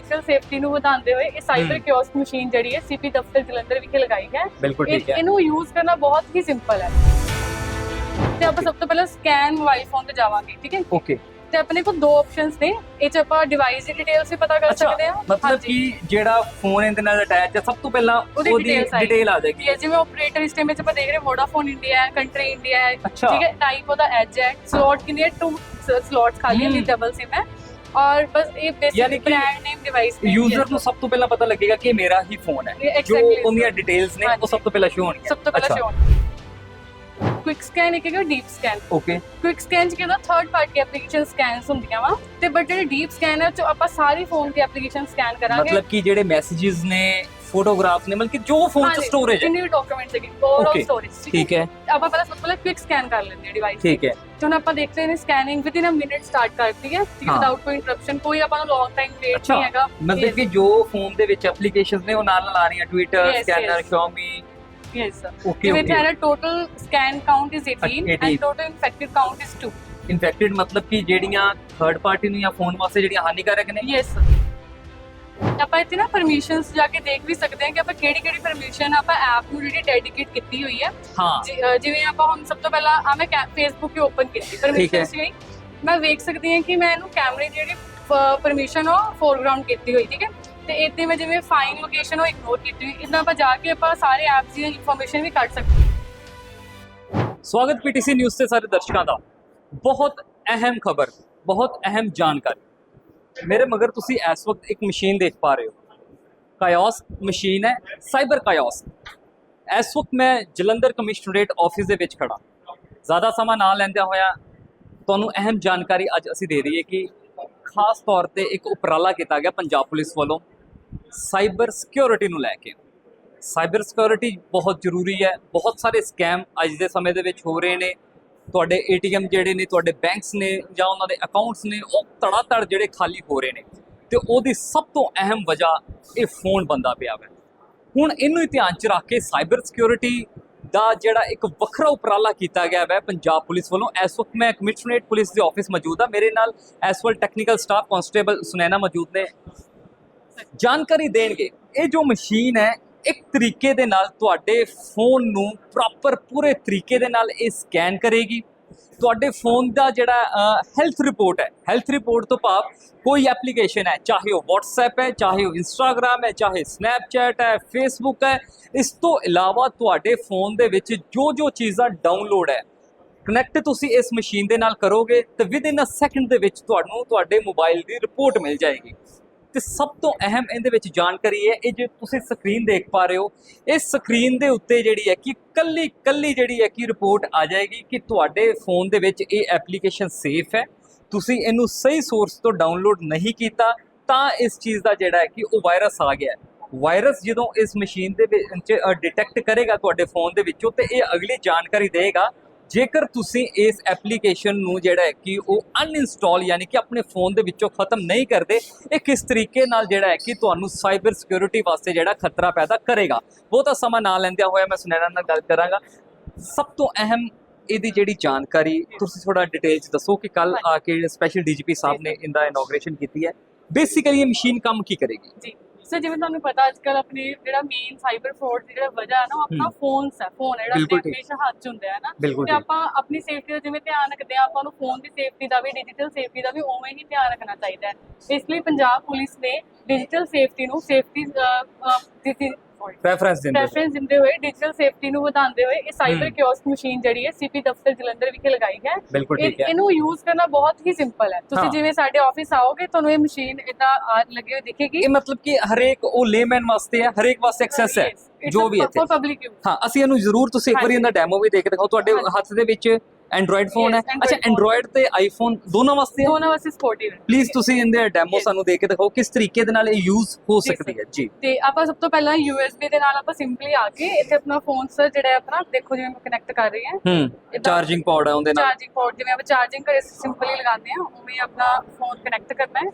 Digital safety ਨੂੰ ਵਧਾਉਂਦੇ ਹੋਏ ਇਹ ਸਾਈਬਰ ਕਿਓਸਕ ਮਸ਼ੀਨ ਜਿਹੜੀ ਹੈ ਸੀਪੀ ਦਫ਼ਤਰ ਜਲੰਧਰ ਵਿਖੇ ਲਗਾਈ ਹੈ। ਇਹਨੂੰ ਯੂਜ਼ ਕਰਨਾ ਬਹੁਤ ਹੀ ਸਿੰਪਲ ਹੈ। ਤੇ ਆਪਾਂ ਸਭ ਤੋਂ ਪਹਿਲਾਂ ਸਕੈਨ ਮੋਬਾਈਲ ਫੋਨ ਤੇ ਜਾਵਾਂਗੇ ਠੀਕ ਹੈ ਓਕੇ ਤੇ ਆਪਣੇ ਕੋਲ ਦੋ ਆਪਸ਼ਨਸ ਨੇ। ਇਹ ਚ ਆਪਾਂ ਡਿਵਾਈਸ ਦੀ ਡਿਟੇਲ ਸੇ ਪਤਾ ਕਰ ਸਕਦੇ ਆ ਮਤਲਬ ਕਿ ਜਿਹੜਾ ਫੋਨ ਇਹਦੇ ਨਾਲ ਅਟੈਚ ਹੈ ਸਭ ਤੋਂ ਪਹਿਲਾਂ ਉਹਦੀ ਡਿਟੇਲ ਆ ਜਾਏਗੀ। ਜਿਵੇਂ ਆਪਰੇਟਰ ਇਸ ਟਾਈਮ ਵਿੱਚ ਆਪਾਂ ਦੇਖ ਰਹੇ ਵੋਡਾਫੋਨ ਇੰਡੀਆ ਹੈ ਕੰਟਰੀ ਇੰਡੀਆ ਹੈ ਠੀਕ ਹੈ? ਟਾਈਪ ਉਹਦਾ ਐਜ ਹੈ। ਸਲੋਟ ਕਿੰਨੀ ਹੈ? ਟੂ ਸਲੋਟਸ ਖਾਲੀ ਹੈ ਡਬਲ ਸਿਮ ਹੈ। ਔਰ ਬਸ ਇਹ basic brand name device user ਨੂੰ ਸਭ ਤੋਂ ਪਹਿਲਾਂ ਪਤਾ ਲੱਗੇਗਾ ਕਿ ਇਹ ਮੇਰਾ ਹੀ ਫੋਨ ਹੈ ਜੋ ਉਹਦੀਆਂ ਡਿਟੇਲਸ ਨੇ ਉਹ ਸਭ ਤੋਂ ਪਹਿਲਾਂ ਸ਼ੋ ਹੋਣਗੀਆਂ ਸਭ ਤੋਂ ਪਹਿਲਾਂ ਸ਼ੋ ਕੁਇਕ ਸਕੈਨ ਇੱਕ ਹੈਗਾ deep scan okay quick scan ਚ ਕਿਹਦਾ ਥਰਡ ਪਾਰਟੀ ਐਪਲੀਕੇਸ਼ਨ ਸਕੈਨਸ ਹੁੰਦੀਆਂ ਵਾ। ਤੇ ਬਟ ਜਿਹੜੇ ਡੀਪ ਸਕੈਨ ਹੈ ਚ ਆਪਾਂ ਸਾਰੇ ਫੋਨ ਦੀ ਐਪਲੀਕੇਸ਼ਨ ਸਕੈਨ ਕਰਾਂਗੇ। ਮਤਲਬ ਕਿ ਜਿਹੜੇ ਮੈਸੇजेस ਨੇ ਫੋਟੋਗ੍ਰਾਫਸ ਨੇ ਮਤਲਬ ਕਿ ਜੋ ਫੋਨ ਚ ਸਟੋਰੇਜ ਹੈ। ਜਿੰਨੇ ਵੀ ਡਾਕੂਮੈਂਟਸ ਹੈਗੇ ਓਵਰਆਲ ਸਟੋਰੇਜ ਠੀਕ ਹੈ? ਆਪਾਂ ਪਹਿਲਾਂ ਸਭ ਤੋਂ ਪਹਿਲਾਂ ਕੁਇਕ ਸਕੈਨ ਕਰ ਲੈਂਦੇ ਹਾਂ ਡਿਵਾਈਸ ਠੀਕ ਹੈ। ਤੇ ਹੁਣ ਆਪਾਂ ਦੇਖਦੇ ਨੇ scanning within a minute start ਕਰਤੀ ਹੈ ਹਾਂ। ਵਿਦਆਊਟ ਕੋਈ ਇੰਟਰਪਸ਼ਨ ਕੋਈ ਆਪਾਂ ਨੂੰ ਲੌਂਗ ਟਾਈਮ ਵੇਟ। ਨਹੀਂ ਹੈਗਾ। ਮਤਲਬ ਕਿ ਜੋ ਫੋਨ ਦੇ ਵਿੱਚ ਐਪਲੀਕੇਸ਼ਨਸ ਨੇ ਉਹ ਨਾਲ ਨਾਲ ਆ ਰਹੀਆਂ Twitter Yes, scanner. Xiaomi yes okay ਜਿਵੇਂ ਇੱਥੇ ਓਕੇ ਹੈ total scan count is 18 18 and total infected count is 2 infected ਮਤਲਬ ਕਿ ਜਿਹੜੀਆਂ ਥਰਡ ਪਾਰਟੀ ਨੂੰ ਜਾਂ ਫੋਨ ਵਾਸਤੇ ਜਿਹੜੀਆਂ ਹਾਨੀਕਾਰਕ ਨੇ? ਯੈਸ ਆਪਾਂ ਇੱਥੇ ਨਾ ਪਰਮਿਸ਼ਨਸ ਜਾ ਕੇ ਦੇਖ ਵੀ ਸਕਦੇ ਹਾਂ ਕਿ ਆਪਾਂ ਕਿਹੜੀ ਕਿਹੜੀ ਪਰਮਿਸ਼ਨ ਆਪਾਂ ਐਪ ਨੂੰ ਜਿਹੜੀ ਡੈਡੀਕੇਟ ਕੀਤੀ ਹੋਈ ਹੈ। ਹਾਂ। ਜਿ- ਅਹ ਜਿਵੇਂ ਆਪਾਂ ਹੁਣ ਸਭ ਤੋਂ ਪਹਿਲਾਂ ਆ ਮੈਂ ਫੇਸਬੁੱਕ ਹੀ ਓਪਨ ਕੀਤੀ ਪਰਮਿਸ਼ਨਸ ਗਈ ਮੈਂ ਵੇਖ ਸਕਦੀ ਹਾਂ ਕਿ ਮੈਂ ਇਹਨੂੰ ਕੈਮਰੇ ਦੀ ਜਿਹੜੀ ਪਰਮਿਸ਼ਨ ਉਹ ਫੋਰਗਰਾਉਂਡ ਕੀਤੀ ਹੋਈ ਠੀਕ ਹੈ। ਤੇ ਇੱਥੇ ਮੈਂ ਜਿਵੇਂ ਫਾਈਨ ਲੋਕੇਸ਼ਨ ਉਹ ਇਗਨੋਰ ਕੀਤੀ ਹੋਈ ਇਦਾਂ ਆਪਾਂ ਜਾ ਕੇ ਆਪਾਂ ਸਾਰੇ ਐਪਸ ਦੀ ਇਨਫੋਰਮੇਸ਼ਨ ਵੀ ਕੱਢ ਸਕਦੇ ਹਾਂ। ਸਵਾਗਤ ਪੀਟੀਸੀ ਨਿਊਜ਼ ਤੇ ਸਾਰੇ ਦਰਸ਼ਕਾਂ ਦਾ। ਬਹੁਤ ਅਹਿਮ ਖਬਰ ਬਹੁਤ ਅਹਿਮ ਜਾਣਕਾਰੀ। ਮੇਰੇ ਮਗਰ ਤੁਸੀਂ ਇਸ ਵਕਤ ਇੱਕ ਮਸ਼ੀਨ ਦੇਖ ਪਾ ਰਹੇ ਹੋ। ਕਾਇਓਸ ਮਸ਼ੀਨ ਹੈ ਸਾਈਬਰ ਕਾਇਓਸ ਇਸ ਵਕਤ ਮੈਂ ਜਲੰਧਰ ਕਮਿਸ਼ਨਰੇਟ ਆਫਿਸ ਦੇ ਵਿੱਚ ਖੜਾ ਜ਼ਿਆਦਾ ਸਮਾਂ ਨਾ ਲੈਂਦਿਆਂ ਹੋਇਆ ਤੁਹਾਨੂੰ ਅਹਿਮ ਜਾਣਕਾਰੀ ਅੱਜ ਅਸੀਂ ਦੇ ਦਈਏ ਕਿ ਖਾਸ ਤੌਰ ਤੇ ਇੱਕ ਉਪਰਾਲਾ ਕੀਤਾ ਗਿਆ ਪੰਜਾਬ ਪੁਲਿਸ ਵੱਲੋਂ ਸਾਈਬਰ ਸਿਕਿਉਰਿਟੀ ਨੂੰ ਲੈ ਕੇ। ਸਾਈਬਰ ਸਿਕਿਉਰਿਟੀ ਬਹੁਤ ਜ਼ਰੂਰੀ ਹੈ, ਬਹੁਤ ਸਾਰੇ ਸਕੈਮ ਅੱਜ ਦੇ ਸਮੇਂ ਦੇ ਵਿੱਚ ਹੋ ਰਹੇ ਨੇ। ਤੁਹਾਡੇ ਏਟੀਐਮ ਜਿਹੜੇ ਨੇ, ਤੁਹਾਡੇ ਬੈਂਕਸ ਨੇ ਜਾਂ ਉਹਨਾਂ ਦੇ ਅਕਾਊਂਟਸ ਨੇ, ਉਹ ਧੜਾ-ਧੜ ਜਿਹੜੇ ਖਾਲੀ ਹੋ ਰਹੇ ਨੇ। ਤੇ ਉਹਦੀ ਸਭ ਤੋਂ ਅਹਿਮ ਵਜ੍ਹਾ ਇਹ ਫੋਨ ਬੰਦਾ ਪਿਆ ਹੈ ਹੁਣ ਇਹਨੂੰ ਹੀ ਧਿਆਨ ਚ ਰੱਖ ਕੇ ਸਾਈਬਰ ਸਿਕਿਉਰਿਟੀ ਦਾ ਜਿਹੜਾ ਇੱਕ ਵੱਖਰਾ ਉਪਰਾਲਾ ਕੀਤਾ ਗਿਆ ਹੈ ਪੰਜਾਬ ਪੁਲਿਸ ਵੱਲੋਂ। ਇਸ ਵਕਤ ਮੈਂ ਕਮਿਸ਼ਨਰੇਟ ਪੁਲਿਸ ਦੇ ਆਫਿਸ ਮੌਜੂਦ ਹਾਂ। ਮੇਰੇ ਨਾਲ ਇਸ ਵਕਤ ਟੈਕਨੀਕਲ ਸਟਾਫ ਕਾਂਸਟੇਬਲ ਸੁਨੈਨਾ ਮੌਜੂਦ ਨੇ। ਜਾਣਕਾਰੀ ਦੇਣਗੇ, ਇਹ ਜੋ ਮਸ਼ੀਨ ਹੈ ਇੱਕ ਤਰੀਕੇ ਦੇ ਨਾਲ ਤੁਹਾਡੇ ਫੋਨ ਨੂੰ ਪ੍ਰੋਪਰ ਪੂਰੇ ਤਰੀਕੇ ਦੇ ਨਾਲ ਇਹ ਸਕੈਨ ਕਰੇਗੀ। ਤੁਹਾਡੇ ਫੋਨ ਦਾ ਜਿਹੜਾ ਹੈਲਥ ਰਿਪੋਰਟ ਹੈ। ਹੈਲਥ ਰਿਪੋਰਟ ਤੋਂ ਭਾਵ ਕੋਈ ਐਪਲੀਕੇਸ਼ਨ ਹੈ, ਚਾਹੇ ਉਹ WhatsApp ਹੈ, ਚਾਹੇ ਉਹ Instagram ਹੈ, ਚਾਹੇ Snapchat ਹੈ, Facebook ਹੈ, ਇਸ ਤੋਂ ਇਲਾਵਾ ਤੁਹਾਡੇ ਫੋਨ ਦੇ ਵਿੱਚ ਜੋ ਜੋ ਚੀਜ਼ਾਂ ਡਾਊਨਲੋਡ ਹੈ ਕਨੈਕਟ ਤੁਸੀਂ ਇਸ ਮਸ਼ੀਨ ਦੇ ਨਾਲ ਕਰੋਗੇ, ਤਾਂ ਵਿਦ ਇਨ ਅ ਸੈਕਿੰਡ ਦੇ ਵਿੱਚ ਤੁਹਾਨੂੰ ਤੁਹਾਡੇ ਮੋਬਾਈਲ ਦੀ ਰਿਪੋਰਟ ਮਿਲ ਜਾਏਗੀ। ਤੇ ਸਭ ਤੋਂ ਅਹਿਮ ਇਹਦੇ ਵਿੱਚ ਜਾਣਕਾਰੀ ਹੈ, ਇਹ ਜੇ ਤੁਸੀਂ ਸਕਰੀਨ ਦੇਖ ਪਾ ਰਹੇ ਹੋ ਇਸ ਸਕਰੀਨ ਦੇ ਉੱਤੇ ਜਿਹੜੀ ਹੈ ਕਿ ਕੱਲੀ ਕੱਲੀ ਜਿਹੜੀ ਹੈ ਕਿ ਰਿਪੋਰਟ ਆ ਜਾਏਗੀ ਕਿ ਤੁਹਾਡੇ ਫੋਨ ਦੇ ਵਿੱਚ ਇਹ ਐਪਲੀਕੇਸ਼ਨ ਸੇਫ ਹੈ। ਤੁਸੀਂ ਇਹਨੂੰ ਸਹੀ ਸੋਰਸ ਤੋਂ ਡਾਊਨਲੋਡ ਨਹੀਂ ਕੀਤਾ, ਤਾਂ ਇਸ ਚੀਜ਼ ਦਾ ਜਿਹੜਾ ਹੈ ਕਿ ਉਹ ਵਾਇਰਸ ਆ ਗਿਆ ਵਾਇਰਸ ਜਦੋਂ ਇਸ ਮਸ਼ੀਨ ਦੇ ਵਿੱਚ ਡਿਟੈਕਟ ਕਰੇਗਾ ਤੁਹਾਡੇ ਫੋਨ ਦੇ ਵਿੱਚੋਂ ਤੇ ਇਹ ਅਗਲੀ ਜਾਣਕਾਰੀ ਦੇਗਾ ਜੇਕਰ ਤੁਸੀਂ ਇਸ ਐਪਲੀਕੇਸ਼ਨ ਨੂੰ ਜਿਹੜਾ ਹੈ ਕਿ ਉਹ ਅਨਇੰਸਟਾਲ ਯਾਨੀ ਕਿ ਆਪਣੇ ਫੋਨ ਦੇ ਵਿੱਚੋਂ ਖਤਮ ਨਹੀਂ ਕਰਦੇ ਇਹ ਕਿਸ ਤਰੀਕੇ ਨਾਲ ਜਿਹੜਾ ਹੈ ਕਿ ਤੁਹਾਨੂੰ ਸਾਈਬਰ ਸਿਕਿਉਰਿਟੀ ਵਾਸਤੇ ਜਿਹੜਾ ਖਤਰਾ ਪੈਦਾ ਕਰੇਗਾ? ਬਹੁਤਾ ਸਮਾਂ ਨਾ ਲੈਂਦਿਆਂ ਹੋਇਆ ਮੈਂ ਸੁਨੈਣਾ ਨਾਲ ਗੱਲ ਕਰਾਂਗਾ। ਸਭ ਤੋਂ ਅਹਿਮ ਇਹਦੀ ਜਿਹੜੀ ਜਾਣਕਾਰੀ ਤੁਸੀਂ ਥੋੜਾ ਡਿਟੇਲ ਚ ਦੱਸੋ ਕਿ ਕੱਲ ਆ ਕੇ ਸਪੈਸ਼ਲ ਡੀਜੀਪੀ ਸਾਹਿਬ ਨੇ ਇਹਦਾ ਇਨੋਗ੍ਰੇਸ਼ਨ ਕੀਤੀ ਹੈ। ਬੇਸਿਕਲੀ ਇਹ ਮਸ਼ੀਨ ਕੰਮ ਕੀ ਕਰੇਗੀ? ਜੀ। ਸੋ ਜਿਵੇਂ ਤੁਹਾਨੂੰ ਪਤਾ ਅੱਜ ਕੱਲ ਆਪਣੇ ਜਿਹੜਾ ਮੇਨ ਸਾਈਬਰ ਫਰਾਡ ਦੀ ਜਿਹੜਾ ਵਜ੍ਹਾ ਹੈ ਨਾ ਉਹ ਆਪਣਾ। ਫੋਨਸ ਹੈ ਫੋਨ ਜਿਹੜਾ ਆਪਣੇ। ਹਮੇਸ਼ਾ ਹੱਥ 'ਚ ਹੁੰਦਾ ਹੈ ਨਾ ਤੇ ਆਪਾਂ ਆਪਣੀ ਸੇਫਟੀ ਦਾ ਜਿਵੇਂ ਧਿਆਨ ਰੱਖਦੇ ਆ ਆਪਾਂ ਨੂੰ ਫੋਨ ਦੀ ਸੇਫਟੀ ਦਾ ਵੀ ਡਿਜੀਟਲ ਸੇਫਟੀ ਦਾ ਵੀ ਉਵੇਂ ਹੀ ਧਿਆਨ ਰੱਖਣਾ ਚਾਹੀਦਾ ਹੈ ਇਸ ਲਈ ਪੰਜਾਬ ਪੁਲਿਸ ਨੇ ਡਿਜੀਟਲ ਸੇਫਟੀ ਨੂੰ ਸੇਫਟੀ ਦਿੱਤੀ ਰੈਫਰੈਂਸ ਦਿੰਦੇ ਪ੍ਰੈਫਰੈਂਸ ਦਿੰਦੇ ਹੋਏ ਡਿਜੀਟਲ ਸੇਫਟੀ ਨੂੰ ਵਧਾਉਂਦੇ ਹੋਏ ਇਹ ਸਾਈਬਰ। ਕਿਓਸਕ ਮਸ਼ੀਨ ਜਿਹੜੀ ਹੈ ਸੀਪੀ ਦਫ਼ਤਰ ਜਲੰਧਰ ਵਿਖੇ ਲਗਾਈ ਹੈ। ਇਹਨੂੰ ਯੂਜ਼ ਕਰਨਾ ਬਹੁਤ ਹੀ ਸਿੰਪਲ ਹੈ। ਤੁਸੀਂ। ਜਿਵੇਂ ਸਾਡੇ ਆਫਿਸ ਆਓਗੇ ਤੁਹਾਨੂੰ ਇਹ ਮਸ਼ੀਨ ਇਦਾਂ ਲੱਗੀ ਹੋਈ ਦਿਖੇਗੀ। ਇਹ ਮਤਲਬ ਕਿ ਹਰੇਕ ਉਹ ਲੇਮੈਨ ਵਾਸਤੇ ਹੈ ਹਰੇਕ ਵਾਸਤੇ ਐਕਸੈਸ ਹੈ ਜੋ ਵੀ ਇੱਥੇ। ਹਾਂ ਅਸੀਂ ਇਹਨੂੰ ਜ਼ਰੂਰ ਤੁਸੀਂ ਇੱਕ ਵਾਰੀ ਇਹਦਾ ਡੈਮੋ ਵੀ ਦੇਖ ਦਿਖਾਓ। ਤੁਹਾਡੇ। ਹੱਥ ਦੇ ਵਿੱਚ ਐਂਡਰੋਇਡ ਫੋਨ ਹੈ। Yes, Android ਅੱਛਾ phone। ਐਂਡਰੋਇਡ ਤੇ ਆਈਫੋਨ ਦੋਨੋਂ ਵਾਸਤੇ ਹੈ? ਦੋਨੋਂ ਵਾਸਤੇ ਸਪੋਰਟਿਵ ਹੈ। ਪਲੀਜ਼ ਤੁਸੀਂ ਇਹਦੇ ਡੈਮੋ Yes. ਸਾਨੂੰ ਦੇ ਕੇ ਦਿਖਾਓ ਕਿਸ ਤਰੀਕੇ ਦੇ ਨਾਲ ਇਹ ਯੂਜ਼ ਹੋ ਜੀ, ਸਕਦੀ. ਹੈ। ਜੀ। ਤੇ ਆਪਾਂ ਸਭ ਤੋਂ ਪਹਿਲਾਂ USB ਦੇ ਨਾਲ ਆਪਾਂ ਸਿੰਪਲੀ ਆ ਕੇ ਇੱਥੇ ਆਪਣਾ ਫੋਨ ਸਰ ਜਿਹੜਾ ਹੈ ਆਪਣਾ ਦੇਖੋ ਜਿਵੇਂ ਮੈਂ ਕਨੈਕਟ ਕਰ ਰਹੀ ਹਾਂ। ਹੂੰ ਚਾਰਜਿੰਗ ਪੌਡ ਹੈ ਉਹਦੇ ਨਾਲ। ਚਾਰਜਿੰਗ ਪੋਰਟ ਜਿਵੇਂ ਆਪਾਂ ਚਾਰਜਿੰਗ ਕਰੇ ਸਿੰਪਲੀ ਲਗਾਉਂਦੇ ਹਾਂ ਉਵੇਂ ਆਪਣਾ ਫੋਨ ਕਨੈਕਟ ਕਰਨਾ ਹੈ।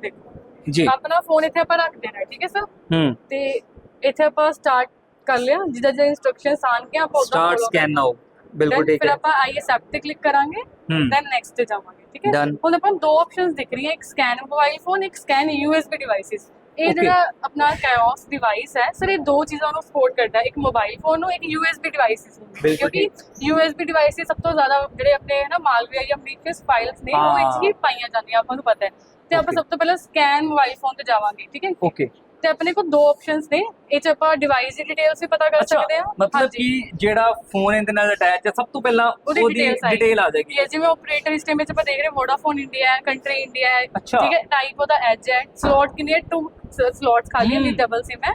ਦੇਖੋ। ਜੀ। ਆਪਣਾ ਫੋਨ ਇੱਥੇ ਆਪਾਂ ਰੱਖ ਦੇਣਾ ਹੈ, ਠੀਕ ਹੈ ਸਰ ਹੂੰ। ਤੇ ਇੱਥੇ ਆਪਾਂ ਸਟਾਰਟ ਕਰ ਲਿਆ। ਜਿੱਦਾਂ ਜਿੱਦਾਂ ਇਨਸਟਰਕਸ਼ਨਸ ਆਣਗੇ ਆਪਾਂ ਉਦਾਂ ਸਟਾਰਟ follow ਸਕੈਨ ਨਾਓ ਬਿਲਕੁਲ ਠੀਕ ਫਿਰ ਹੈ। ਆਪਾਂ ਆਈ ਐਕਸੈਪਟ ਤੇ ਕਲਿੱਕ ਕਰਾਂਗੇ ਹੂੰ। ਦੈਨ ਨੈਕਸਟ ਤੇ ਜਾਵਾਂਗੇ ਠੀਕ ਹੈ. ਹੁਣ ਆਪਾਂ ਦੋ ਆਪਸ਼ਨਸ ਦਿਖ ਰਹੀਆਂ ਇੱਕ ਸਕੈਨ ਮੋਬਾਈਲ ਫੋਨ ਇੱਕ ਸਕੈਨ USB ਡਿਵਾਈਸਿਸ ਇਹ. ਜਿਹੜਾ ਆਪਣਾ ਕਾਇਓਸ ਡਿਵਾਈਸ ਹੈ ਸਰ ਇਹ ਦੋ ਚੀਜ਼ਾਂ ਨੂੰ ਸਪੋਰਟ ਕਰਦਾ ਹੈ ਇੱਕ ਮੋਬਾਈਲ ਫੋਨ ਨੂੰ ਇੱਕ USB ਡਿਵਾਈਸਿਸ ਨੂੰ। ਕਿਉਂਕਿ USB ਡਿਵਾਈਸਿਸ ਸਭ ਤੋਂ ਜ਼ਿਆਦਾ ਜਿਹੜੇ ਆਪਣੇ ਨਾ ਮਾਲਵੇਅਰ ਜਾਂ ਮਲੀਸ਼ੀਅਸ ਫਾਈਲਸ ਨੇ ਉਹ ਹਾਂ। ਹੀ ਪਾਈਆਂ ਜਾਂਦੀਆਂ ਆਪਾਂ ਨੂੰ ਪਤਾ ਹੈ। ਤੇ ਆਪਾਂ. ਸਭ ਤੋਂ ਪਹਿਲਾਂ ਸਕੈਨ ਮੋਬਾਈਲ ਫੋਨ ਤੇ ਜਾਵਾਂਗੇ ਠੀਕ ਹੈ? ਓਕੇ ਤੇ ਆਪਣੇ ਕੋਲ ਦੋ ਆਪਸ਼ਨਸ ਨੇ। ਇਹ ਚ ਆਪਾਂ ਡਿਵਾਈਸ ਦੀ ਡਿਟੇਲਸ ਵੀ ਪਤਾ ਕਰ ਸਕਦੇ ਆ ਮਤਲਬ ਕਿ ਜਿਹੜਾ ਫੋਨ ਇਹਦੇ ਨਾਲ ਅਟੈਚ ਹੈ ਸਭ ਤੋਂ ਪਹਿਲਾਂ ਉਹਦੀ ਡਿਟੇਲ ਆ ਜਾਏਗੀ। ਇਹ ਜਿਵੇਂ ਆਪਰੇਟਰ ਸਿਸਟਮ ਵਿੱਚ ਆਪਾਂ ਦੇਖ ਰਹੇ ਵੋਡਾਫੋਨ ਇੰਡੀਆ ਹੈ ਕੰਟਰੀ ਇੰਡੀਆ ਹੈ। ਠੀਕ ਹੈ ਟਾਈਪ ਉਹਦਾ ਐਜ ਹੈ। ਸਲੋਟ ਕਿੰਨੀ ਹੈ? 2 ਸਲੋਟਸ ਖਾਲੀ ਹੈ ਡਬਲ ਸਿਮ ਹੈ।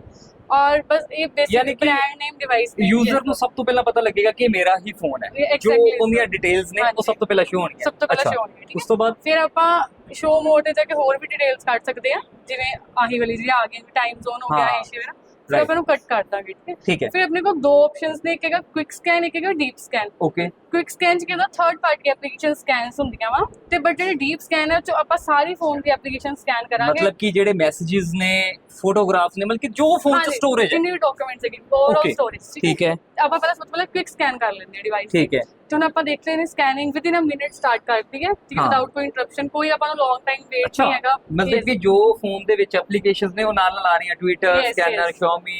ਔਰ ਬਸ ਇਹ ਬੇਸਿਕ ਬ੍ਰਾਂਡ ਨੇਮ ਡਿਵਾਈਸ ਨੇ ਯੂਜ਼ਰ ਨੂੰ ਸਭ ਤੋਂ ਪਹਿਲਾਂ ਪਤਾ ਲੱਗੇਗਾ ਕਿ ਮੇਰਾ ਹੀ ਫੋਨ ਹੈ ਜੋ ਉਹਦੀਆਂ ਡਿਟੇਲਸ ਨੇ ਉਹ ਸਭ ਤੋਂ ਪਹਿਲਾਂ ਸ਼ੋ ਹੋਣਗੀਆਂ ਸਭ ਤੋਂ ਪਹਿਲਾਂ ਸ਼ੋ ਹੋਣਗੀਆਂ ਉਸ ਤੋਂ ਬਾਅਦ ਫਿਰ ਆਪਾਂ ਸ਼ੋ ਮੋਡ ਤੇ ਜਾ ਕੇ ਹੋਰ ਵੀ ਡਿਟੇਲਸ ਕੱਢ ਸਕਦੇ ਆ ਜਿਵੇਂ ਆਹੀ ਵਾਲੀ ਜਿਹੜੀ ਆ ਗਈ ਟਾਈਮ ਜ਼ੋਨ ਹੋ ਗਿਆ ਏਸ਼ੀਆ Right. ਆਪਾਂ ਨੂੰ ਕੱਟ ਕਰ ਦਾਂਗੇ ਠੀਕ ਹੈ? ਫਿਰ ਆਪਣੇ ਕੋਲ ਦੋ ਆਪਸ਼ਨਸ ਨੇ ਇੱਕ ਹੈਗਾ ਕੁਇਕ ਸਕੈਨ ਇੱਕ ਹੈਗਾ deep scan okay quick scan ਚ ਕਹਿੰਦਾ ਥਰਡ ਪਾਰਟੀ ਐਪਲੀਕੇਸ਼ਨ ਸਕੈਨਸ ਹੁੰਦੀਆਂ ਵਾ। ਤੇ ਬਟ ਜਿਹੜੇ ਡੀਪ ਸਕੈਨ ਹੈ 'ਚ ਆਪਾਂ ਸਾਰੀ ਫੋਨ ਦੀ ਐਪਲੀਕੇਸ਼ਨ ਸਕੈਨ ਕਰਾਂਗੇ। ਮਤਲਬ ਕਿ ਜਿਹੜੇ ਮੈਸੇजेस ਨੇ ਫੋਟੋਗ੍ਰਾਫਸ ਨੇ ਮਤਲਬ ਕਿ ਜੋ ਫੋਨ 'ਚ ਸਟੋਰੇਜ ਹੈ। ਜਿੰਨੀ ਵੀ ਡਾਕੂਮੈਂਟਸ ਹੈਗੇ ਓਵਰਆਲ ਸਟੋਰੇਜ ਠੀਕ ਹੈ। ਆਪਾਂ ਪਹਿਲਾਂ ਸਭ ਤੋਂ ਪਹਿਲਾਂ ਕੁਇਕ ਸਕੈਨ ਕਰ ਲੈਂਦੇ ਹਾਂ ਡਿਵਾਈਸ ਠੀਕ ਹੈ। ਤੇ ਹੁਣ ਆਪਾਂ ਦੇਖ ਰਹੇ ਨੇ scanning within a minute start ਕਰਤੀ ਹੈ। ਠੀਕ ਹੈ ਹਾਂ। ਵਿਦਆਊਟ ਕੋਈ ਇੰਟਰਪਸ਼ਨ ਕੋਈ ਆਪਾਂ ਨੂੰ ਲੌਂਗ ਟਾਈਮ ਵੇਟ ਨਹੀਂ ਹੈਗਾ। ਮਤਲਬ ਕਿ ਜੋ ਫੋਨ ਦੇ ਵਿੱਚ ਐਪਲੀਕੇਸ਼ਨਸ ਨੇ ਉਹ ਨਾਲ ਨਾਲ ਆ ਰਹੀਆਂ Twitter Yes, scanner. Xiaomi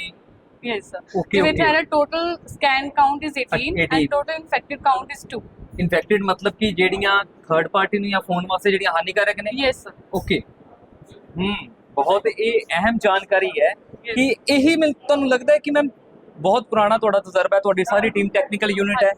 yes sir Okay, ਜਿਵੇਂ okay. Total scan count is 18 18 and total infected count is 2 infected ਮਤਲਬ ਕਿ ਜਿਹੜੀਆਂ ਥਰਡ ਪਾਰਟੀ ਨੂੰ ਜਾਂ ਫੋਨ ਵਾਸਤੇ ਜਿਹੜੀਆਂ ਹਾਨੀਕਾਰਕ ਨੇ? ਯੈਸ ਸਰ ਓਕੇ ਹਮ ਬਹੁਤ ਇਹ ਅਹਿਮ ਜਾਣਕਾਰੀ ਹੈ ਕਿ ਇਹੀ ਮੈਨੂੰ ਤੁਹਾਨੂੰ ਲੱਗਦਾ ਹੈ ਕਿ ਮੈਂ ਬਹੁਤ ਪੁਰਾਣਾ ਤੁਹਾਡਾ ਤਜਰਬਾ ਹੈ ਤੁਹਾਡੀ ਸਾਰੀ ਟੀਮ ਟੈਕਨੀਕਲ ਯੂਨਿਟ ਹੈ।